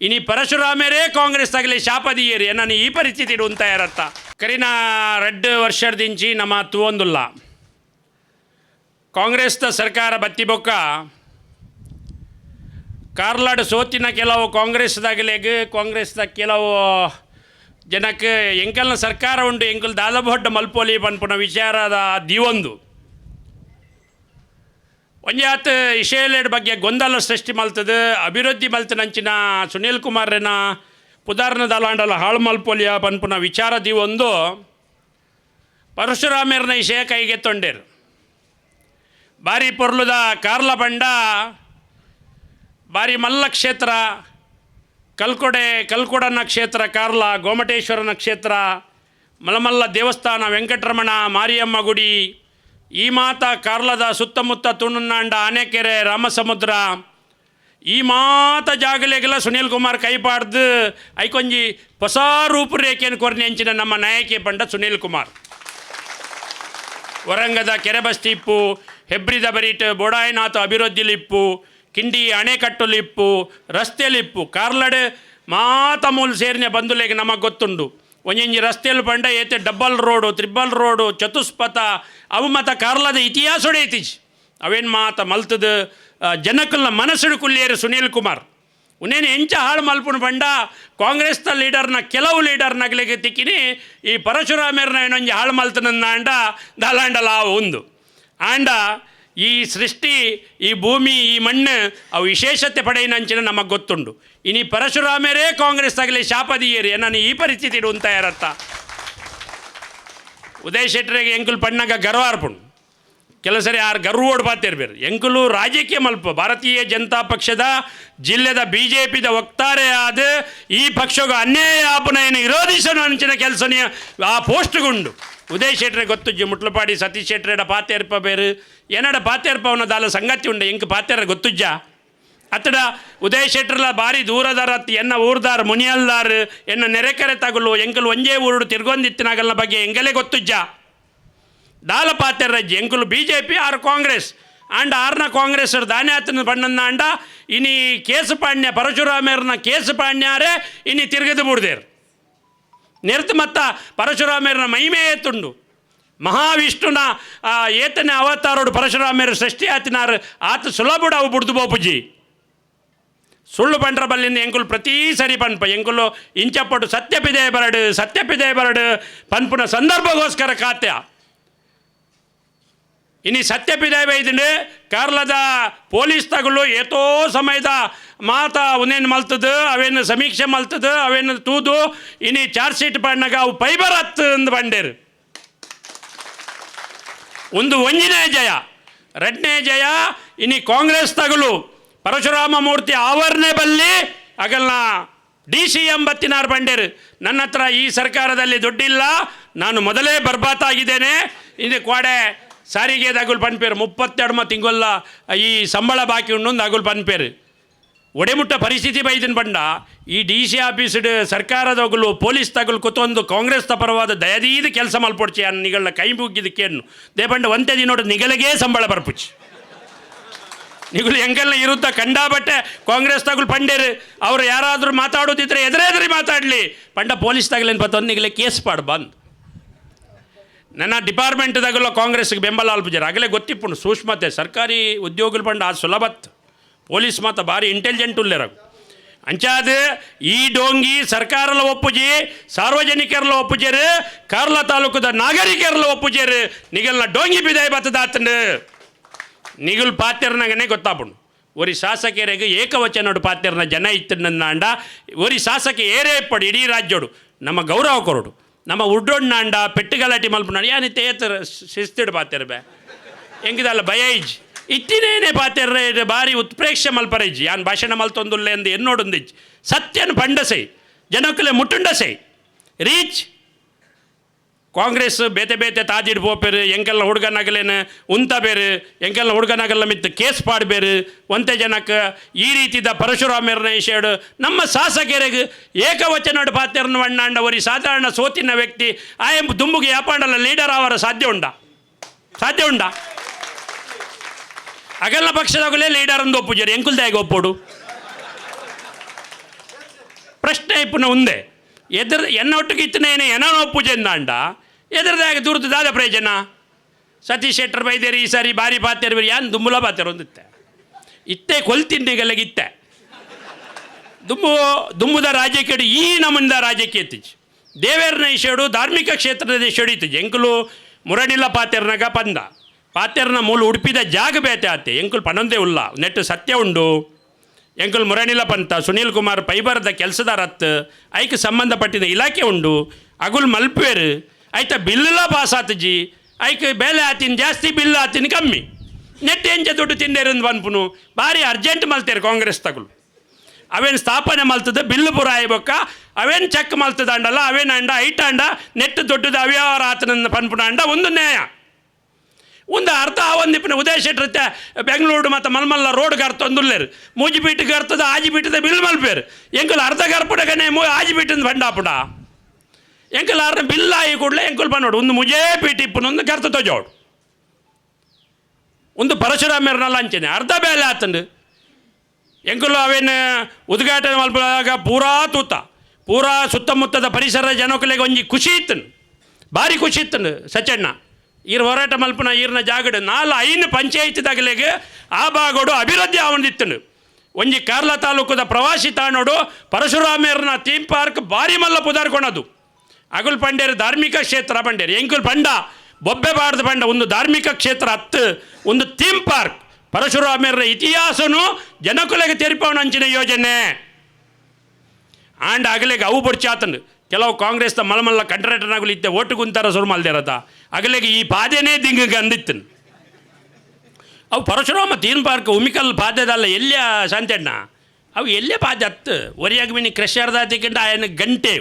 ಇನಿ ಪರಶುರಾಮೇರೇ ಕಾಂಗ್ರೆಸ್ ಆಗಲಿ ಶಾಪದಿಯೇರಿ ನಾನು ಈ ಪರಿಸ್ಥಿತಿ ಇಡುವಂತ ಇರತ್ತ ಕರಿನ ರೆಡ್ ವರ್ಷದಿಂಚಿ ನಮ್ಮ ತೂವೊಂದುಲ್ಲ ಕಾಂಗ್ರೆಸ್ದ ಸರ್ಕಾರ ಬತ್ತಿ ಬೊಕ್ಕ. ಕಾರ್ಲಾಡ್ ಸೋತಿನ ಕೆಲವು ಕಾಂಗ್ರೆಸ್ದಾಗಲೆಗ್, ಕಾಂಗ್ರೆಸ್ದ ಕೆಲವು ಜನಕ್ಕೆ ಎಂಕಲ್ನ ಸರ್ಕಾರ ಉಂಟು, ಎಂಕಲ್ ದಾದಬೊಡ್ಡ ಮಲ್ಪೊಲಿ ಬಂದ್ಪುನ ವಿಚಾರದ ದಿವೊಂದು ಒಂಜಾತ್ ಇಶೇಲೆಡ್ ಬಗ್ಗೆ ಗೊಂದಲ ಸೃಷ್ಟಿ ಮಲ್ತದ, ಅಭಿವೃದ್ಧಿ ಮಲ್ತನಂಚಿನ ಸುನೀಲ್ ಕುಮಾರ್ ರೇನ ಪುದಾರ್ನ ದಲಾಂಡಲ ಹಾಳು ಮಲ್ಪೊಲಿಯ ಪನ್ಪುನ ವಿಚಾರ ದಿವೊಂದು ಪರಶುರಾಮೇರ್ನ ಕೈಗೆ ತೊಂಡೇರು. ಬಾರಿ ಪೊರ್ಲುದ ಕಾರ್ಲ ಬಂಡ ಬಾರಿ ಮಲ್ಲ ಕ್ಷೇತ್ರ, ಕಲ್ಕೊಡೆ, ಕಲ್ಕೊಡನ ಕ್ಷೇತ್ರ, ಕಾರ್ಲ ಗೋಮಟೇಶ್ವರನ ಕ್ಷೇತ್ರ, ಮಲಮಲ್ಲ ದೇವಸ್ಥಾನ ವೆಂಕಟರಮಣ ಮಾರಿಯಮ್ಮ ಗುಡಿ ಈ ಮಾತ ಕಾರ್ಲದ ಸುತ್ತಮುತ್ತ ತುಣುನಾಂಡ ಆನೆಕೆರೆ, ರಾಮಸಮುದ್ರ. ಈ ಮಾತ ಜಾಗಲೆಗೆಲ್ಲ ಸುನೀಲ್ ಕುಮಾರ್ ಕೈಪಾಡ್ದು ಐಕೊಂಜಿ ಹೊಸ ರೂಪುರೇಖೆಯನ್ನು ಕೊರ್ನಿ ಹಂಚಿನ ನಮ್ಮ ನಾಯಕಿ ಪಂಡ ಸುನೀಲ್ ಕುಮಾರ್. ವರಂಗದ ಕೆರೆಬಸ್ತಿಪ್ಪು ಹೆಬ್ರಿದ ಬರೀಟ್ ಬೋಡಾಯಿನಾಥ ಅಭಿವೃದ್ಧಿಲಿಪ್ಪು ಕಿಂಡಿ ಅಣೆಕಟ್ಟು ಲಿಪ್ಪು ಅಣೆಕಟ್ಟುಲಿಪ್ಪು ರಸ್ತೆಲಿಪ್ಪು ಕಾರ್ಲಡ್ ಮಾತ ಮೂಲ ಸೇರಿನ ಬಂದುಲೆಗೆ ನಮಗೆ ಗೊತ್ತುಂಡು. ಒಂಜೊಂಜಿ ರಸ್ತೆಯಲ್ಲಿ ಪಂಡ ಏತೆ ಡಬ್ಬಲ್ ರೋಡು ತ್ರಿಬಲ್ ರೋಡು, ಚತುಷ್ಪಥ, ಅವು ಮತ ಕಾರ್ಲದ ಇತಿಹಾಸ ಐತಿಜ್ ಅವೇನು ಮಾತ ಮಲ್ತದ ಜನಕ್ಕಲ್ನ ಮನಸ್ಸುಡು ಕುಲ್ಲಿಯರು ಸುನೀಲ್ ಕುಮಾರ್. ಉನ್ನೇನು ಎಂಚ ಹಾಳು ಮಲ್ಪುಣ್ ಬಂಡ ಕಾಂಗ್ರೆಸ್ನ ಲೀಡರ್ನ, ಕೆಲವು ಲೀಡರ್ ನಗಲಿಗೆ ತಿಕ್ಕಿನಿ, ಈ ಪರಶುರಾಮೇರ್ನ ಏನೊಂಜಿ ಹಾಳು ಮಲ್ತನಂದ ಆಂಡ ದಲಾಂಡಲ ಒಂದು ಆಂಡ ಈ ಸೃಷ್ಟಿ, ಈ ಭೂಮಿ, ಈ ಮಣ್ಣು ಅವು ವಿಶೇಷತೆ ಪಡೆಯಿನಂಚಿನ ನಮಗೆ ಗೊತ್ತುಂಡು ಇನಿ ಪರಶುರಾಮೇರೇ ಕಾಂಗ್ರೆಸ್ ಆಗಲಿ ಶಾಪದೀಯರೇ ನಾನು ಈ ಪರಿಸ್ಥಿತಿ ಇಡುವಂತ ಯಾರತ್ತ ಉದಯ್ ಶೆಟ್ಟರಿಗೆ ಎಂಕುಲ್ ಪಣ್ಣಗ ಗರ್ವ ಅರ್ಪುಂಡು ಕೆಲವು ಸರಿ ಗರ್ವ ಓಡ್ಬಾತಿರ್ಬೇರು ಎಂಕಲು ರಾಜಕೀಯ ಮಲ್ಪ, ಭಾರತೀಯ ಜನತಾ ಪಕ್ಷದ ಜಿಲ್ಲೆದ ಬಿ ಜೆ ಪಿದ ವಕ್ತಾರೆ ಆದ ಈ ಪಕ್ಷಗ ಅನ್ಯಾಯ ಆಪನೆಯನ್ನು ವಿರೋಧಿಸಲು ಅಂಚಿನ ಕೆಲಸನೇ ಆ ಪೋಸ್ಟ್ಗುಂಡು. ಉದಯ್ ಶೆಟ್ರೆ ಗೊತ್ತು ಮುಟ್ಲಪಾಡಿ ಸತೀಶ್ ಶೆಟ್ರೆಡ ಪಾತೇರ್ಪ ಬೇರು. ಏನಡ ಪಾತೇರ್ಪ ದಾಲ ಸಂಗತಿ ಉಂಡೆ, ಎಂಕ್ ಪಾತೇರ ಗೊತ್ತುಜ್ಜ ಅತ್ತಡ ಉದಯ್ ಶೆಟ್ರಲ ಬಾರಿ ದೂರದಾರ ಎನ್ನ ಊರ್ದಾರ್ ಮುನಿಯಲ್ದಾರ್, ಎನ್ನ ನೆರೆಕೆರೆ ತಗುಲು, ಎಂಕಲು ಒಂಜೇ ಊರುಡು ತಿರ್ಗೊಂದಿತ್ತಿನಾಗಲ್ನ ಬಗ್ಗೆ ಎಂಗಲೇ ಗೊತ್ತುಜ್ಜ ದಾಲ ಪಾತೆರ್ ರಜ್ಜಿ ಎಂಕುಲು ಬಿ ಜೆ ಪಿ ಆರ್ ಕಾಂಗ್ರೆಸ್. ಆಂಡ ಆರ್ನ ಕಾಂಗ್ರೆಸ್ ದಾನ್ಯಾತನ ಬಣ್ಣನ ಅಂಡ, ಇನಿ ಕೇಸು ಪಾಣ್ಯ ಪರಶುರಾಮೇರ್ನ ಕೇಸು ಪಾಣ್ಯಾರೇ, ಇನಿ ತಿರುಗದು ಬಿಡ್ದೇರು. ನೆರ್ತು ಮತ್ತ ಪರಶುರಾಮೇರ್ನ ಮಹಿಮೆ ಏತುಂಡು ಮಹಾವಿಷ್ಣುನ ಏತನೆ ಅವತಾರೋಡು ಪರಶುರಾಮೇರು ಸೃಷ್ಟಿ ಆತಿನಾರು, ಆತ ಸುಲಭುಡ ಅವು ಬುಡ್ದು ಬೋಪುಜಿ. ಸುಳ್ಳು ಪಂಡ್ರ ಬಲ್ಲಿಂದ ಎಂಕುಲು ಪ್ರತಿ ಸರಿ ಪನ್ಪ. ಎಂಕುಲು ಇಂಚಪ್ಪಟ್ಟು ಸತ್ಯಪಿದೆ ಬರಡು ಸತ್ಯಪಿದೆ ಬರಡು ಪನ್ಪುನ ಸಂದರ್ಭಗೋಸ್ಕರ ಖಾತ್ಯ ಸತ್ಯಪಿದೆ ಇದ್ದೀನಿ ಕಾರ್ಲದ ಪೊಲೀಸ್ ತಗಲು ಏತೋ ಸಮಯದ ಮಾತ ಅವನೇನು ಮಲ್ತದ, ಅವೇನು ಸಮೀಕ್ಷೆ ಮಲ್ತದ, ಅವೇನು ತೂದು, ಇನಿ ಚಾರ್ಜ್ ಶೀಟ್ ಬಣ್ಣಗ ಅವು ಪೈಬರ್ ಹತ್ತು ಅಂದು ಬಂಡೇರು. ಒಂದು ಒಂಜನೇ ಜಯ ರಡ್ನೇ ಜಯ, ಇನಿ ಕಾಂಗ್ರೆಸ್ ತಗಲು, ಪರಶುರಾಮ ಮೂರ್ತಿ ಆವರಣೆ ಬಲ್ಲಿ ಅಗಲ್ನ ಡಿ ಸಿ ಎಂ ಬತ್ತಿನಾರು ಬಂಡೇರು. ನನ್ನ ಹತ್ರ ಈ ಸರ್ಕಾರದಲ್ಲಿ ದುಡ್ಡಿಲ್ಲ, ನಾನು ಮೊದಲೇ ಬರ್ಬಾತಾಗಿದ್ದೇನೆ ಇದು ಕ್ವಾಡೆ ಸಾರಿಗೆ ಅಗುಲ್ ಪನ್ಪೇರು ಮುಪ್ಪತ್ತೆರಡು ತಿಂಗೊಲ್ಲ ಈ ಸಂಬಳ ಬಾಕಿ ಉಂಡು ಅಗುಲ್ ಪನ್ಪೇರು ಒಡೆಮುಟ್ಟ ಪರಿಸ್ಥಿತಿ ಬೈದಿನ ಬಂಡ ಈ ಡಿ ಸಿ ಆಫೀಸ್ಡ್ ಸರ್ಕಾರದೊಗಲು ಪೊಲೀಸ್ ತಗಲು ಕುತೊಂದು ಕಾಂಗ್ರೆಸ್ ಪರವಾದ ದಯದೀದ ಕೆಲಸ ಮಲ್ಪೊಡ್ಚಿ ಅನ್ನ ನಿಗಳ ಕೈ ಮುಗಿದಕ್ಕೇನು ದೇ ಬಂಡ ದಿನ ನೋಡಿ ನಿಗಲಿಗೆ ಸಂಬಳ ಬರ್ಪುಚ್ಚಿ ನಿಗಳು ಹೆಂಗೆಲ್ಲ ಇರುತ್ತ ಕಂಡಾಬಟ್ಟೆ ಕಾಂಗ್ರೆಸ್ ತಗುಲು ಪಂಡೇರು. ಅವ್ರು ಯಾರಾದರೂ ಮಾತಾಡೋದಿದ್ರೆ ಎದುರೆದುರಿ ಮಾತಾಡಲಿ. ಪಂಡ ಪೊಲೀಸ್ ತಗಲೇನು ಬತ್ತೊಂದು ನಿಗಲೇ ಕೇಸ್ ಪಾಡು ಬಂದ್. ನನ್ನ ಡಿಪಾರ್ಟ್ಮೆಂಟ್ದಾಗಲ್ಲ ಕಾಂಗ್ರೆಸ್ಗೆ ಬೆಂಬಲ ಅಲ್ಪಜಾರ ಆಗಲೇ ಗೊತ್ತಿಪ್ಪುಂಡು ಸೂಕ್ಷ್ಮತೆ ಸರ್ಕಾರಿ ಉದ್ಯೋಗಗಳು ಪಂಡ ಆ ಸುಲಭತ್. ಪೊಲೀಸ್ ಮಾತ ಭಾರಿ ಇಂಟೆಲಿಜೆಂಟ್ ಉಲ್ಲೇರಾಗ ಅಂಚಾದ ಈ ಡೋಂಗಿ ಸರ್ಕಾರಲ ಒಪ್ಪುಜಿ ಸಾರ್ವಜನಿಕರಲ ಒಪ್ಪುಜೇರು, ಕಾರ್ಲ ತಾಲೂಕದ ನಾಗರಿಕರಲ ಒಪ್ಪುಜೇರು, ನಿಗಲ್ನ ಡೋಂಗಿ ಬಿದಾಯ ಬತ್ತದಾತಂಡು. ನಿಗಲ್ ಪಾತ್ಯರ್ನಾಗನೇ ಗೊತ್ತಾಪುಂಡು. ಒರಿ ಶಾಸಕರಿಗೆ ಏಕವಚನೋಡು ಪಾತ್ಯರ್ನ ಜನ ಇತ್ತಂಡ ಒರಿ ಶಾಸಕ ಏರೇ ಪಡಿ ಇಡೀ ರಾಜ್ಯೋಡು, ನಮ್ಮ ಗೌರವ ಕೊರಡು. ನಮ್ಮ ಉಡ್ಡೊಣ್ಣ ಅಂಡ ಪೆಟ್ಟುಗಲಾಟಿ ಮಲ್ಪುನಾಡು ಯಾನಿ ತೇತರ ಶಿಸ್ತಿಡು ಪಾತಿರ್ಬೆ ಹೆಂಗಿದಲ್ಲ? ಬಯೈಜ್ ಇಟ್ಟಿನೇನೆ ಪಾತಿರ್ರೆ ಬಾರಿ ಉತ್ಪ್ರೇಕ್ಷೆ ಮಲ್ಪರೈಜ್. ಯಾನ್ ಭಾಷಣ ಮಲ್ತೊಂದುಲ್ಲೆ ಎಂದು ಎನ್ನೋಡೊಂದಿಜ್ ಸತ್ಯನ್ ಪಂಡಸೈ. ಜನಕ್ಕಲೆ ಮುಟ್ಟುಂಡಸೈ ರೀಚ್ ಕಾಂಗ್ರೆಸ್ ಬೇತೆ ಬೇತೆ ತಾಜಿಡ್ ಪೋಪೇರು ಎಂಕೆಲ್ಲ ಹುಡುಗನಾಗಲೇನು, ಉಂತ ಬೇರು ಎಂಕೆಲ್ಲ ಹುಡುಗನಾಗಲ್ಲ ಮಿತ್ ಕೇಸ್ ಪಾಡ್ಬೇರು ಒಂತೆ ಜನಕ್ಕೆ ಈ ರೀತಿದ ಪರಶುರಾಮ ಇಷ್ಟು ನಮ್ಮ ಶಾಸಕರಿಗೆ ಏಕವಚನೋಡು ಪಾತ್ರನ ಅಣ್ಣಾಂಡ ಒರಿ ಸಾಧಾರಣ ಸೋತಿನ ವ್ಯಕ್ತಿ ಆಯಂ ದುಂಬುಗೆ ಯಾಪಾಂಡಲ್ಲ ಲೀಡರ್ ಅವರ ಸಾಧ್ಯ ಉಂಡ? ಸಾಧ್ಯ ಉಂಡ? ಅಗಲ್ಲ ಪಕ್ಷದಾಗಲೇ ಲೀಡರ್ ಅಂದು ಒಪ್ಪುಜರಿ ಎಂಕುಲ್ದಾಗಿ ಒಪ್ಪೋಡು? ಇಪ್ಪುನ ಉಂದೆ ಎದುರು ಎನ್ನೊಟ್ಟಿಗೆ ಇತ್ತನೇನೆ ಏನೋ ಒಪ್ಪುಜೆ ಎದುರದಾಗ ದುರ್ದಾದ ದಾದ ಪ್ರಯೋಜನ? ಸತೀಶ್ ಶೆಟ್ಟರ್ ಬೈದೇರಿ, ಈ ಸಾರಿ ಬಾರಿ ಪಾತ್ಯರು ಯಾನ್ ದುಂಬುಲ ಪಾತ್ಯರು ಒಂದಿತ್ತೆ ಇತ್ತೆ ಕೊಲ್ತಿಂಡಿಗಲ್ಲಿಗಿತ್ತೆ ದುಂಬು, ದುಂಬುದ ರಾಜಕೀಯ ಈ ನಮ್ಮಿಂದ ರಾಜಕೀಯ ಎತ್ತಿಜ್ ದೇವೇರ್ನ ಇಶೇಡು ಧಾರ್ಮಿಕ ಕ್ಷೇತ್ರದ ಇಶೇಡು ಇತ್ತಿಜ್ ಎಂಕುಲು ಮುರಣಿಲ್ಲ ಪಾತೆರ್ನಾಗ ಪಂದ. ಪಾತೆರ್ನ ಮೂಲ ಉಡುಪಿದ ಜಾಗ ಬೇತೆ ಆತೆ ಎಂಕುಲು ಪನೊಂದೇ ಉಲ್ಲ. ನೆಟ್ಟು ಸತ್ಯ ಉಂಡು. ಎಂಕುಲು ಮುರಣಿಲ್ಲ ಪಂತ, ಸುನೀಲ್ ಕುಮಾರ್ ಪೈಬರದ ಕೆಲಸದ ರತ್ ಐಕ್ ಸಂಬಂಧಪಟ್ಟಿದ ಇಲಾಖೆ ಉಂಡು. ಅಗುಲ್ ಮಲ್ಪೇರು ಐತ బిల్లులో పాస్ అవుతుంది ಐಕ್ ಬೆಲೆ ಆತಿನ, ಜಾಸ್ತಿ ಬಿಲ್ ಆತಿನ ಕಮ್ಮಿ. ನೆಟ್ ಎಂಚ ದುಡ್ಡು ತಿಂಡೇರಂದು ಬನ್ಪುನು ಭಾರಿ ಅರ್ಜೆಂಟ್ ಮಲ್ತೇರು ಕಾಂಗ್ರೆಸ್ ತಗುಲು. ಅವೇನು ಸ್ಥಾಪನೆ ಮಲ್ತದ, ಬಿಲ್ಲು ಪುರ ಆಯ್ಬೊಕ್ಕ ಅವೇನು ಚೆಕ್ ಮಲ್ತದ ಅಂಡಲ್ಲ, ಅವೇನು ಅಂಡ, ಐಟ ಅಂಡ, ನೆಟ್ ದೊಡ್ಡದ ಅವ್ಯವಹಾರ ಆತನ ಪನ್ಪುನ ಅಂಡ, ಒಂದು ನ್ಯಾಯ. ಒಂದು ಅರ್ಧ ಒಂದಿಪ್ಪಿನ ಉದಯ ಶೆಟ್ರತ್ತೆ ಬೆಂಗಳೂರು ಮತ್ತು ಮಲ್ಮಲ್ಲ ರೋಡ್ಗೆ ಅರ್ಥ ಒಂದುಲ್ಲೇರು. ಮೂಜಿಬೀಟಿಗೆ ಅರ್ಥದ ಆಜಿಬೀಟದ ಬಿಲ್ ಮಲ್ಪೇರು. ಎಂಕುಲು ಅರ್ಧ ಗರ್ಪುಡಗನೆ ಮೂ ಆಜಿಬೀಟಿಂದ ಬಂಡಾಪುಡ. ಎಂಕಲ್ ಆರ್ನ ಬಿಲ್ ಆಗಿ ಕೂಡಲೇ ಎಂಕಲ್ ನೋಡು. ಒಂದು ಮುಜೇ ಪೀಟಿಪ್ಪನ ಒಂದು ಕೆರ್ತ ತೊಜೋಡು ಒಂದು ಪರಶುರಾಮರ್ನಲ್ಲ ಅಂಚನೆ ಅರ್ಧ ಬೇಲೆ ಆತಂಡು ಎಂಕುಲು ಅವೇನು ಉದ್ಘಾಟನೆ ಮಲ್ಪದಾಗ ಪೂರಾ ತೂತ. ಪೂರಾ ಸುತ್ತಮುತ್ತದ ಪರಿಸರ ಜನಕಲೆಗೆ ಒಂಜಿ ಖುಷಿ ಇತ್ತನು ಭಾರಿ ಖುಷಿ ಇತ್ತನು ಸಚಣ್ಣ ಈರ್ ಹೋರಾಟ ಮಲ್ಪನ ಈರ್ನ ಜಾಗಡು ನಾಲ್ ಐನು ಪಂಚಾಯತ್ ದಗಲೆಗೆ ಆ ಭಾಗೋಡು ಅಭಿವೃದ್ಧಿ ಆವಂದಿತ್ತನು ಒಂಜಿ ಕಾರ್ಲ ತಾಲೂಕದ ಪ್ರವಾಸಿ ತಾಣೋಡು ಪರಶುರಾಮೇರ್ನ ಥೀಮ್ ಪಾರ್ಕ್ ಭಾರಿ ಮಲ್ಲ ಪುದಾರ್ಕೊಳದು ಅಗುಲ್ ಪಂಡೇರು ಧಾರ್ಮಿಕ ಕ್ಷೇತ್ರ ಪಂಡೇರು ಎಂಕುಲ್ ಪಂಡ, ಬೊಬ್ಬೆ ಬಾರದ ಪಂಡ, ಒಂದು ಧಾರ್ಮಿಕ ಕ್ಷೇತ್ರ ಹತ್ತು, ಒಂದು ಥೀಮ್ ಪಾರ್ಕ್. ಪರಶುರಾಮರ ಇತಿಹಾಸನು ಜನಕುಲೆಗೆ ತೆರಿಪವನ ಅಂಚಿನ ಯೋಜನೆ. ಆಂಡ್ ಅಗಲೆಗೆ ಅವು ಬುಡ್ಚಾತಂಡು ಕೆಲವು ಕಾಂಗ್ರೆಸ್ದ ಮಲಮಲ್ಲ ಕಂಟ್ರಾಕ್ಟರ್ನಾಗಲು ಇತ್ತೆ ಓಟು ಕುಂತಾರ ಸುರು ಮಲ್ದಿರತ್ತ ಅಗಲೆಗೆ ಈ ಪಾದೆನೇ ದಿಂಗಿಗೆ ಅಂದಿತ್ತನು. ಅವು ಪರಶುರಾಮ ತೀನ್ ಪಾರ್ಕ್, ಉಮಿಕಲ್ ಪಾದ್ಯದಲ್ಲ ಎಲ್ಲಿಯ ಶಾಂತಣ್ಣ. ಅವು ಎಲ್ಲೇ ಪಾದ್ಯ ಹತ್ತು ಒರಿಯಾಗಿ ಮಿನಿ ಕ್ರೆಷರ್ದ ತಿಕ್ಕಿಂಡ ಆಯನ ಗಂಟೆ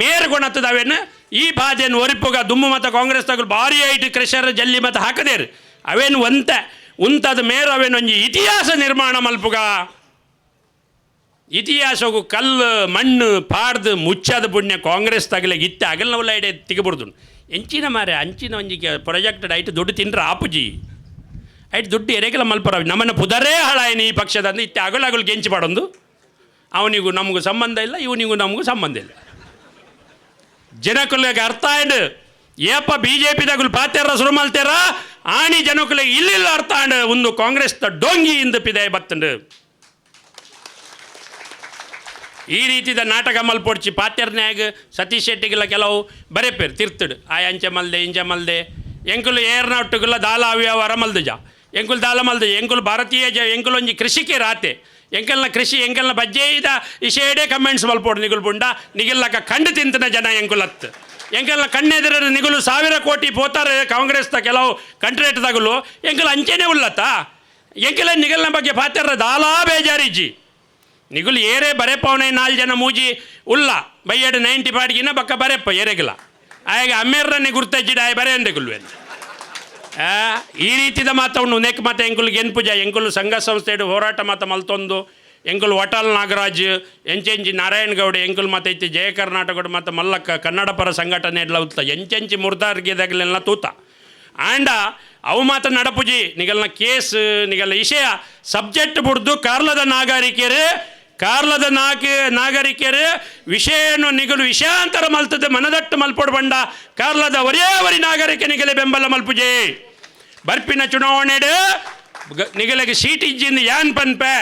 ಮೇರ್ ಗುಣತ್ತದ ಅವೇನು? ಈ ಬಾಧೆಯನ್ನು ಒರಿಪುಗ ದುಮ್ಮು ಮತ್ತು ಕಾಂಗ್ರೆಸ್ ತಗಲು ಭಾರಿ ಐಟ್ ಕ್ರೆಷರ್ ಜಲ್ಲಿ ಮತ್ತು ಹಾಕದೇರು. ಅವೇನು ಒಂತ, ಉಂತದ ಮೇರು ಅವೇನು ಒಂಜಿ ಇತಿಹಾಸ ನಿರ್ಮಾಣ ಮಲ್ಪುಗ. ಇತಿಹಾಸವು ಕಲ್ಲು, ಮಣ್ಣು, ಪಾಡ್ದು, ಮುಚ್ಚದ ಪುಣ್ಯ ಕಾಂಗ್ರೆಸ್ ತಗಲ ಇತ್ತೆ ಅಗಲ್ನವಲ್ಲ ಐಡೆ ತೆಗಿಬಾರ್ದು ಎಂಚಿನ ಮಾರೆ ಅಂಚಿನ ಒಂಜಿಗೆ ಪ್ರೊಜೆಕ್ಟೆಡ್ ಐಟ್ ದುಡ್ಡು ತಿಂದ್ರೆ ಆಪುಜಿ. ಐಟ್ ದುಡ್ಡು ಎರೆಗಲ ಮಲ್ಪರ ನಮ್ಮನ್ನು ಪುದರೇ ಹಾಳಾಯಿನಿ ಈ ಪಕ್ಷದಂದು, ಇತ್ತೆ ಅಗಲ ಅಗಲ್ ಗೆಂಚಿ ಪಾಡೊಂದು. ಅವನಿಗೂ ನಮಗೂ ಸಂಬಂಧ ಇಲ್ಲ, ಇವನಿಗೂ ನಮಗೂ ಸಂಬಂಧ ಇಲ್ಲ. ಜನಕುಲಿಗೆ ಅರ್ಥ ಆಂಡ್ ಏಪ ಬಿ ಜೆ ಪಿದಾಗಲು ಶುರು ಮಲ್ತಾರ ಆಣಿ ಜನಕುಲಿಗೆ ಇಲ್ಲಿಲ್ಲ ಅರ್ಥ ಆಂಡ್ ಒಂದು ಕಾಂಗ್ರೆಸ್ ದ ಡೊಂಗಿ ಇಂದ ಪಿದೆ ಬತ್ತಂಡು. ಈ ರೀತಿದ ನಾಟಕ ಮಲ್ಪೊಡ್ಚಿ ಪಾತ್ಯರ್ನ್ಯಾಗ ಸತೀಶ್ ಶೆಟ್ಟಿಗೆಲ್ಲ ಕೆಲವು ಬರೆಪೇರು ತಿರ್ತಡು ಆ ಅಂಚೆ ಮಲ್ದೆ, ಇಂಚೆ ಮಲ್ದೆ. ಎಂಕುಲು ಏರ್ನಾಟುಗೆಲ್ಲ ದಾಲ ಅವ್ಯವಹಾರ ಮಲ್ದುಜ. ಎಂಕುಲು ದಾಲ ಮಲ್ದಜ, ಎಂಕುಲು ಭಾರತೀಯ ಜ, ಎಂಕುಲು ಒಂಜಿ ಕೃಷಿಕೆ ರಾತೆ. ಎಂಕಲ್ನ ಕೃಷಿ ಎಂಕಲ್ನ ಇದ. ಇಶೇಡೆ ಕಮೆಂಟ್ಸ್ ಮಲ್ಪೋಡು ನಿಗುಲು ಪುಂಡ ನಿಗಿಲ್ಲಕ ಕಂಡು ತಿಂತನ ಜನ ಎಂಕುಲತ್ತು ಎಂಕಲ್ನ ಕಣ್ಣೆದಿರ ನಿಗುಲು ಸಾವಿರ ಕೋಟಿ ಪೋತಾರೆ ಕಾಂಗ್ರೆಸ್ದ ಕೆಲವು ಕಂಟ್ರೇಟ್ದಾಗಲು ಎಂಕಲ್ ಅಂಚೆನೆ ಉಲ್ಲತ್ತ? ಎಂಕಲ ನಿಗಲ್ನ ಬಗ್ಗೆ ಪಾತ್ರ ದಾಲಾ ಬೇಜಾರಿಜ್ಜಿ. ನಿಗುಲು ಏರೇ ಬರೆಪವನೆ ನಾಲ್ ಜನ ಮೂಜಿ ಉಲ್ಲ. ಬೈಯಡು ನೈಂಟಿ ಪಾಡ್ಗಿನ ಬಕ್ಕ ಬರೆಪ್ಪ ಏರೆಗಿಲ್ಲ. ಆಗ ಅಮ್ಮೇರ್ರನ್ನೇ ಗುರ್ತಜ್ಜಿಡ ಆಯ್ ಬರೆಯಂದೆ ಅಂದೆಗುಲ್ವೇನು ಆ, ಈ ರೀತಿದ ಮಾತವನ್ನು ನೆಕ್ ಮಾತ ಎಂಕುಲು ಪೂಜಾ ಎಂಕುಲು ಸಂಘ ಸಂಸ್ಥೆಡು ಹೋರಾಟ ಮಾತ ಮಲ್ತೊಂದು ಎಂಕುಲು ವಟಾಲ್ ನಾಗರಾಜ್, ಎಂಚೆಂಚಿ ನಾರಾಯಣ ಗೌಡ ಎಂಕುಲ್ ಮಾತ ಜಯ ಕರ್ನಾಟಕ ಮಾತ ಮಲ್ಲಕ್ಕ ಕನ್ನಡ ಪರ ಸಂಘಟನೆ ಎಲ್ಲ ಉತ್ತ, ಎಂಚೆಂಚಿ ಮುರ್ದಾರ್ಗಿದಾಗಲೆಲ್ಲ ತೂತ. ಆಂಡ ಅವು ಮಾತ ನಡಪುಜಿ, ನಿಗಲ್ನ ಕೇಸ್ ನಿಗಲ್ಲ ವಿಷಯ ಸಬ್ಜೆಕ್ಟ್ ಬುಡ್ದು ಕಾರ್ಲದ ನಾಗರಿಕೆರೆ ಕಾರ್ಲದ ನಾಗ ನಾಗರಿಕರೇ ವಿಷಯನು ನಿಗಲು ವಿಷಯಾಂತರ ಮಲ್ತದೆ, ಮನದಟ್ಟು ಮಲ್ಪೊಡು ಬಂಡ. ಕಾರ್ಲದ ಒರೇ ನಾಗರಿಕ ನಿಗಲೆ ಬೆಂಬಲ ಮಲ್ಪುಜೆ. ಬರ್ಪಿನ ಚುನಾವಣೆಡೆ ನಿಗಲಿಗೆ ಸೀಟ್ ಇಜ್ಜಿಂದ ಯಾನ್ ಪನ್ಪೆ,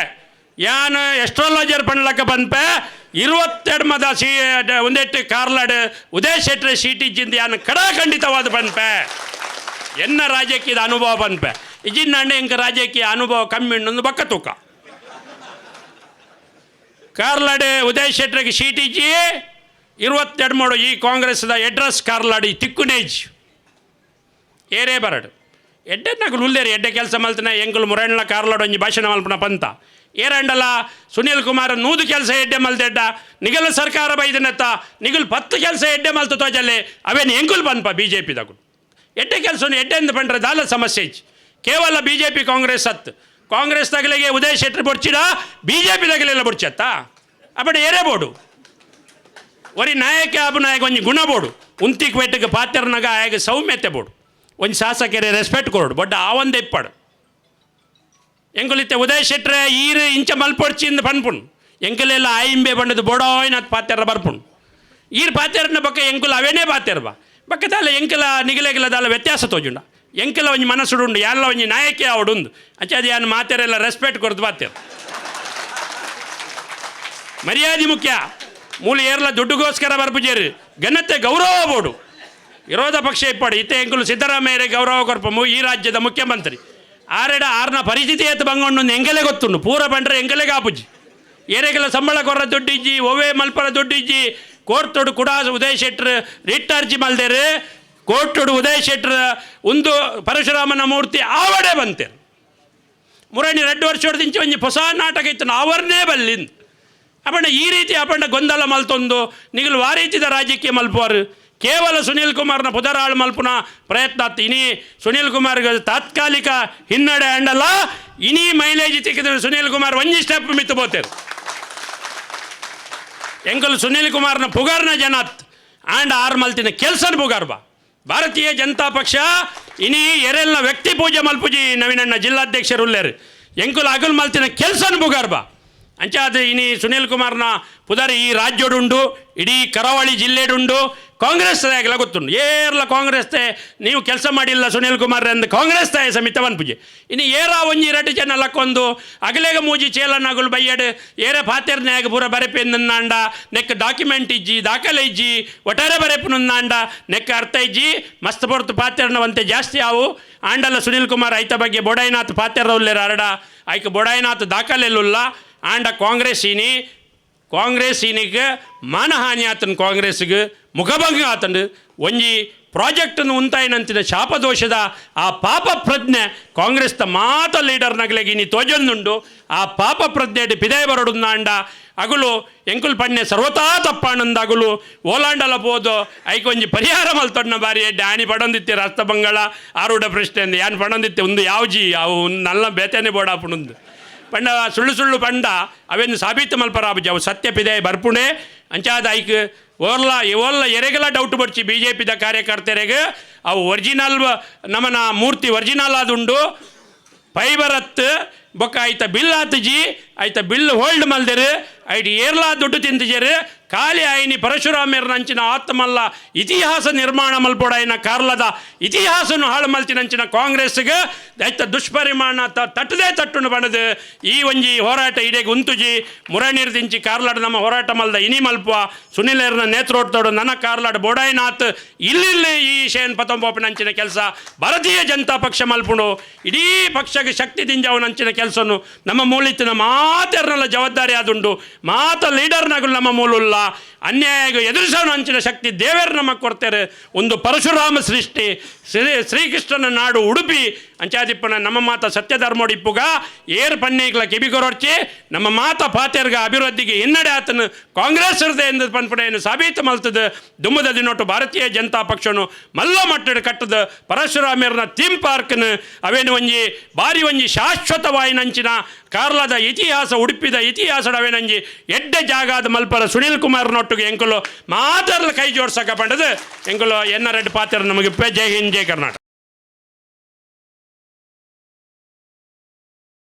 ಯಾನ್ ಎಸ್ಟ್ರಾಲಜರ್ ಪಣ್ಲಕ್ಕ ಪನ್ಪೆ, ಇರುವತ್ತೆರಡು ಮದ ಸೀ ಒಂದೆಟ್ಟು ಕಾರ್ಲಡ್ ಉದಯ ಶೆಟ್ರೆ ಸೀಟ್ ಇಜ್ಜಿಂದ ಯಾನ್ ಕಡ ಖಂಡಿತವಾದ ಪನ್ಪೆ. ಎನ್ನ ರಾಜಕೀಯದ ಅನುಭವ ಪನ್ಪೆ. ಇಜಿನ್ನ ಅಂಡೆ ಇಂಕ ರಾಜಕೀಯ ಅನುಭವ ಕಮ್ಮಿ ಬಕ್ಕ ತೂಕ. ಕಾರ್ಲಾಡೆ ಉದಯ್ ಶೆಟ್ರಿಗೆ ಸೀಟಿಜಿ ಇರುವತ್ತೆರಡು ಮೂಡು ಈ ಕಾಂಗ್ರೆಸ್ದ ಎಡ್ರೆಸ್ ಕಾರ್ಲಾಡಿ ತಿಕ್ಕುನೇಜ್. ಏರೇ ಬರಡು. ಎಡ್ಡೆ ನಗಲು ಉಲ್ಲೇರಿ ಎಡ್ಡೆ ಕೆಲಸ ಮಲ್ತನ ಎಂಕುಲು ಮುರಣ್ಣ ಕಾರ್ಲಾಡು ಒಂಜಿ ಭಾಷಣ ಮಲ್ಪನ ಪಂತ. ಏರಂಡಲ್ಲ ಸುನೀಲ್ ಕುಮಾರ್ ನೂದು ಕೆಲಸ ಎಡ್ಡೆ ಮಲ್ತೆಡ್ಡ ನಿಗಲ ಸರ್ಕಾರ ಬೈದನತ್ತ ನಿಗಲ್ ಪತ್ತು ಕೆಲಸ ಎಡ್ಡೆ ಮಲ್ತು ತೋಜಲ್ಲಿ, ಅವೇನು ಎಂಕುಲ್ ಬಂದ್ಪ ಬಿ ಜೆ ಪಿದಾಗು ಎಡ್ಡೆ ಕೆಲಸ ಎಡ್ಡೆಂದು ಪಂಡ್ರೆ ದಾಲ ಸಮಸ್ಯೆ ಕೇವಲ ಬಿ ಜೆ ಪಿ ಕಾಂಗ್ರೆಸ್ ಹತ್ತು ಕಾಂಗ್ರೆಸ್ ತಗಲಿಗೆ ಉದಯ್ ಶೆಟ್ಟಿ ಬೊಡ್ಚಿಡ ಬಿ ಜೆ ಪಿ ತಗಲೆಲ್ಲ ಬೊಡ್ಚತ್ತ ಅಬಡೆ ಏರೇ ಬೋಡು ಒರಿ ನಾಯಕ ಅಬು ನಾಯಕ ಒಂಜಿ ಗುಣ ಬೋಡು ಉಂತಿಕ್ ಬೆಟ್ಟಕ್ಕೆ ಪಾತ್ರನಾಗ ಆಯಾಗ ಸೌಮ್ಯತೆ ಬೋಡು ಒಂಜಿ ಶಾಸಕರೇ ರೆಸ್ಪೆಕ್ಟ್ ಕೊಡು ಬೊಡ್ಡ ಆವಂದ ಇಪ್ಪಡು. ಎಂಗುಲಿತ್ತೆ ಉದಯ್ ಶೆಟ್ಟ್ರೆ ಈರು ಇಂಚ ಮಲ್ಪೊಡ್ಚಿಂದ ಪನ್ಪುಣ್ ಎಂಕಲೆಲ್ಲ ಆಯಿಂಬೆ ಬಂಡದು ಬೋಡೋಯ್ನ ಅದು ಪಾತ್ಯರ ಬರ್ಪುಂಡು ಈರ್ ಪಾತ್ಯರನ ಬಕ್ಕ ಎಂಕುಲ ಅವೇನೇ ಪಾತ್ರ ಬಕ್ಕ ದಾಲ ಎಂಕಲ ನಿಗಲೆಗಿಲ ವ್ಯತ್ಯಾಸ ತೋಜುಂಡ. ಎಂಕಲ ಒಂಜಿ ಮನಸ್ಸುಡುಂಡು ಎಲ್ಲ ಒಂಜಿ ನಾಯಕಿ ಅವಡುಂದು ಅಂಚಾದ ಯಾನ್ ಮಾತೆರೆಲ್ಲ ರೆಸ್ಪೆಕ್ಟ್ ಕೊಡ್ದು ಪಾತ್ಯರು ಮರ್ಯಾದೆ ಮುಖ್ಯ. ಮೂಲ ಏರ್ಲ ದುಡ್ಡುಗೋಸ್ಕರ ಬರ್ಬುಜೇರಿ ಘನತೆ ಗೌರವ ಬೋಡು. ವಿರೋಧ ಪಕ್ಷ ಇಪ್ಪಡು. ಇತ್ತೆ ಎಂಕುಲು ಸಿದ್ದರಾಮಯ್ಯ ಗೌರವ ಕೊರ್ಪಮು ಈ ರಾಜ್ಯದ ಮುಖ್ಯಮಂತ್ರಿ. ಆರೆಡ ಆರ್ನ ಪರಿಸ್ಥಿತಿ ಎತ್ತು ಬಂಗೊಂಡು ಎಂಗಲೆ ಗೊತ್ತುಂಡು. ಪೂರ ಬಂಡ್ರೆ ಎಂಗಲೆ ಕಾಪುಜಿ ಏರೆಗೆಲ್ಲ ಸಂಬಳ ಕೊರ ದುಡ್ಡಿಜ್ಜಿ, ಒವೆ ಮಲ್ಪರ ದುಡ್ಡಿಜ್ಜಿ, ಕೋರ್ತೊಡು ಕುಡಾಸ್ ಉದಯ್ ಶೆಟ್ರ್ ರಿಟ್ ಅರ್ಜಿ ಮಲ್ದೇರು. ಕೋರ್ಟೊಡು ಉದಯ ಶೆಟ್ಟರ ಒಂದು ಪರಶುರಾಮನ ಮೂರ್ತಿ ಆವಡೆ ಬಂತೆ. ಮುರಣಿ ಎರಡು ವರ್ಷ ಹೊಡೆದಿಂಚಿ ಒಂಜಿ ಹೊಸ ನಾಟಕ ಇತ್ತು ಅವರನ್ನೇ ಬಲ್ಲಿಂದು. ಅಪಂಡ ಈ ರೀತಿ ಅಪಂಡ ಗೊಂದಲ ಮಲ್ತೊಂದು ನಿಗಲು ಆ ರೀತಿದ ರಾಜ್ಯಕ್ಕೆ ಮಲ್ಪುವರು. ಕೇವಲ ಸುನೀಲ್ ಕುಮಾರ್ನ ಪುದರಾಳು ಮಲ್ಪುನ ಪ್ರಯತ್ನ ಇನಿ ಸುನೀಲ್ ಕುಮಾರ್ಗೆ ತಾತ್ಕಾಲಿಕ ಹಿನ್ನಡೆ ಅಂಡಲ್ಲ, ಇನಿ ಮೈಲೇಜ್ ತಿಕ್ಕಿದ್ರೆ ಸುನೀಲ್ ಕುಮಾರ್ ಒಂಜಿ ಸ್ಟೆಪ್ ಮಿತ್ತು ಬೋತೇರು ಎಂಕಲ್ ಸುನೀಲ್ ಕುಮಾರ್ನ ಪುಗಾರ್ನ ಜನತ್, ಆಂಡ್ ಆರ್ ಮಲ್ತಿನ ಕೆಲಸನ ಪುಗಾರ್ ಭಾರತೀಯ ಜನತಾ ಪಕ್ಷ ಇನಿ ಎರೆಲ್ನ ವ್ಯಕ್ತಿ ಪೂಜೆ ಮಲ್ಪುಜಿ ನವೀನಣ್ಣ ಜಿಲ್ಲಾಧ್ಯಕ್ಷರು ಉಲ್ಲೇರು ಎಂಕುಲ ಅಗುಲ್ ಮಲ್ತಿನ ಕೆಲಸ ಬುಗಾರ್ಬ ಅಂಚಾದ ಅಂಚ ಇನಿ ಸುನೀಲ್ ಕುಮಾರ್ನ ಪುದರ್ ಈ ರಾಜ್ಯಡುಂಡು, ಇಡೀ ಕರಾವಳಿ ಜಿಲ್ಲೆಡುಂಡು ಕಾಂಗ್ರೆಸ್ ಆಗಲ ಗೊತ್ತುಂಡು ಏರ್ಲ ಕಾಂಗ್ರೆಸ್ ನೀವು ಕೆಲಸ ಮಾಡಿಲ್ಲ ಸುನೀಲ್ ಕುಮಾರ್ ಎಂದು ಕಾಂಗ್ರೆಸ್ ತಾಯ ಸಮಿತವನ್ ಪೂಜೆ ಇನ್ನು ಏರ ಒಂಜಿ ರಟ್ಟು ಜನ ಲಕ್ಕೊಂದು, ಅಗಲೇಗ ಮೂಜಿ ಚೇಲ ನಗುಲು ಬಯ್ಯಡ್ ಏರೆ ಪಾತೆರ್ನ್ಯಾಗ ಪೂರ ಬರೆಪೆಂದನ್ನಾಂಡ ನೆಕ್ ಡಾಕ್ಯುಮೆಂಟ್ ಇಜ್ಜಿ, ದಾಖಲೆ ಇಜ್ಜಿ, ಒಟ್ಟಾರೆ ಬರೆಪುನುನ್ನಾಂಡ ನೆಕ್ ಅರ್ಥ ಇಜ್ಜಿ, ಮಸ್ತ್ ಪೊರ್ತು ಪಾತೆರ್ನವಂತೆ ಜಾಸ್ತಿ ಆವು. ಆಂಡಲ ಸುನೀಲ್ ಕುಮಾರ್ ಐತ ಬಗ್ಗೆ ಬೊಡಾಯಿನಾಥ್ ಪಾತೆರ್ರವುಲ್ಲೇರ ಅರಡ, ಐಕ್ ಬೊಡಾಯಿನಾಥ್ ದಾಖಲೆಲ್ಲ ಆಂಡ ಕಾಂಗ್ರೆಸ್ ಇನಿ, ಕಾಂಗ್ರೆಸ್ ಇನಿಗೆ ಮಾನಹಾನಿ ಆತನ ಕಾಂಗ್ರೆಸ್ಗೆ. ಮುಖಭಂಗ ಆತಂಡು. ಒಂಜಿ ಪ್ರಾಜೆಕ್ಟನ್ನು ಉಂತಾಯಿನಂತಿನ ಶಾಪದೋಷದ ಆ ಪಾಪ ಪ್ರಜ್ಞೆ ಕಾಂಗ್ರೆಸ್ದ ಮಾತ ಲೀಡರ್ ನಗಲೆಗೆ ಇನಿ ತೋಜೊಂದುಂಡು. ಆ ಪಾಪ ಪ್ರಜ್ಞೆ ಪಿದಯ ಬರಡುಂದಾಂಡ ಅಗಲು ಎಂಕುಲ್ ಪಣ್ಣೆ ಸರ್ವತಾ ತಪ್ಪಾಣಂದ ಅಗಲು ಓಲಾಂಡಲ ಪೋದು ಐಕೊಂಜಿ ಪರಿಹಾರ ಮಲ್ತೊಡ್ನ ಬಾರಿ ಎಡ್ಡೆ. ಆನಿ ಪಡೊಂದಿತ್ತೆ ರಸ್ತ ಬಂಗಾಳ, ಆರೂಢ ಪ್ರಶ್ನೆ ಯಾನ್ ಪಡೊಂದಿತ್ತೆ ಒಂದು ಯಾವ್ಜಿ ಅವು ನಲ್ಲ ಬೇತೇನೆ ಬೋಡಾಪುಣಂದು. ಪಂಡ, ಸುಳ್ಳು ಸುಳ್ಳು ಪಂಡ ಅವೆಂದು ಸಾಬೀತು ಮಲ್ಪರಾಬುಜಿ, ಅವು ಸತ್ಯ ಪಿದೆ ಬರ್ಪುಣೆ. ಅಂಚಾದ ಐಕ್, ಓರ್ಲ ಓರ್ಲ ಎರೆಗೆಲ್ಲ ಡೌಟ್ ಬರ್ಚಿ ಬಿ ಜೆ ಪಿದ ಕಾರ್ಯಕರ್ತರಿಗೆ, ಅವು ಒರಿಜಿನಲ್ ನಮ್ಮನ ಮೂರ್ತಿ ಒರಿಜಿನಲ್ ಆದುಂಡು ಫೈಬರತ್ ಬೊಕ್ಕ ಆಯ್ತ ಬಿಲ್ ಆತಜಿ ಆಯ್ತ ಬಿಲ್ ಹೋಲ್ಡ್ ಮಲ್ದೆರು ಐಟ್ ಏರ್ಲಾ ದುಡ್ಡು ತಿಂತಿಜರು ಖಾಲಿ ಆಯ್ನಿ ಪರಶುರಾಮೇರ್ನ ನಂಚಿನ ಆತ್ಮಲ್ಲ ಇತಿಹಾಸ ನಿರ್ಮಾಣ ಮಲ್ಪೊಡಾಯಿನ ಕಾರ್ಲದ ಇತಿಹಾಸನು ಹಾಳು ಮಲ್ತಿನಂಚಿನ ಕಾಂಗ್ರೆಸ್ಗೆ ಆಯ್ತ, ದುಷ್ಪರಿಮಾಣ ತ, ತಟ್ಟದೇ ತಟ್ಟುನು ಬಣದು ಈ ಒಂಜಿ ಹೋರಾಟ ಗುಂತುಜಿ ಉಂತುಜಿ ಮುರಣಿರ್ದಿಂಚಿ ಕಾರ್ಲಾಡ್ ನಮ್ಮ ಹೋರಾಟ ಮಲ್ದ ಇನಿ ಮಲ್ಪುವ ಸುನಿಲೇರ್ನ ನೇತ್ರೋಡ್ತೋಡು ನನ್ನ ಕಾರ್ಲಾಡ್ ಬೋಡಾಯ್ನಾಥ್. ಇಲ್ಲಿಲ್ಲಿ ಈ ಶೇನ್ ಪತಂಬೋಪನಂಚಿನ ಕೆಲಸ, ಭಾರತೀಯ ಜನತಾ ಪಕ್ಷ ಮಲ್ಪುಂಡು. ಇಡೀ ಪಕ್ಷಕ್ಕೆ ಶಕ್ತಿ ದಿಂಜಾವನಂಚಿನ ಕೆಲಸನು. ನಮ್ಮ ಮೂಲಿತ್ತಿನ ಮಾತೆರ್ನಲ್ಲ ಜವಾಬ್ದಾರಿ ಆದುಂಡು ಮಾತ ಲೀಡರ್ನಾಗಲು ನಮ್ಮ ಮೂಲಲ್ಲ. ಅನ್ಯಾಯ ಎದುರಿಸೋನು ಹಂಚಿನ ಶಕ್ತಿ ದೇವರು ನಮಗೆ ಕೊಡ್ತಾರೆ. ಒಂದು ಪರಶುರಾಮ ಸೃಷ್ಟಿ, ಶ್ರೀ ಶ್ರೀಕೃಷ್ಣನ ನಾಡು ಉಡುಪಿ ಅಂಚಾದಿಪ್ಪನ ನಮ್ಮ ಮಾತ ಸತ್ಯಧರ್ಮೋಡಿಪ್ಪುಗ ಏರ್ ಪನ್ನೇಗ್ಲ ಕಿಬಿಗೊರೊರ್ಚಿ, ನಮ್ಮ ಮಾತ ಪಾತೆರ್ಗ ಅಭಿವೃದ್ಧಿಗೆ ಹಿನ್ನಡೆ ಆತನು ಕಾಂಗ್ರೆಸ್ ಇರದೆ ಎಂದು ಪನ್ಪಡೆಯನ್ನು ಸಾಬೀತು ಮಲ್ತದ ದುಮ್ಮದ ದಿನೊಟ್ಟು ಭಾರತೀಯ ಜನತಾ ಪಕ್ಷನು ಮಲ್ಲ ಮಟ್ಟದ ಕಟ್ಟದ ಪರಶುರಾಮೇರ್ನ ಥೀಮ್ ಪಾರ್ಕ್ನ ಅವೇನು ಒಂಜಿ ಬಾರಿ ಒಂಜಿ ಶಾಶ್ವತವಾಯಿನಂಚಿನ ಕಾರ್ಲದ ಇತಿಹಾಸ ಉಡುಪಿದ ಇತಿಹಾಸದ ಅವೇನಂಜಿ ಎಡ್ಡೆ ಜಾಗಾದ ಮಲ್ಪರ ಸುನೀಲ್ ಕುಮಾರ್ನೊಟ್ಟಿಗೆ ಎಂಕುಲು ಮಾತರ್ಲ ಕೈ ಜೋಡ್ಸಕ ಪಂಡದು. ಎಂಕುಲು ಎನ್ನ ರೆಡ್ಡಿ ಪಾತ್ರ ನಮಗೆ ಜೈ ಹಿಂದ್, ಜೈ ಕರ್ನಾಟಕ.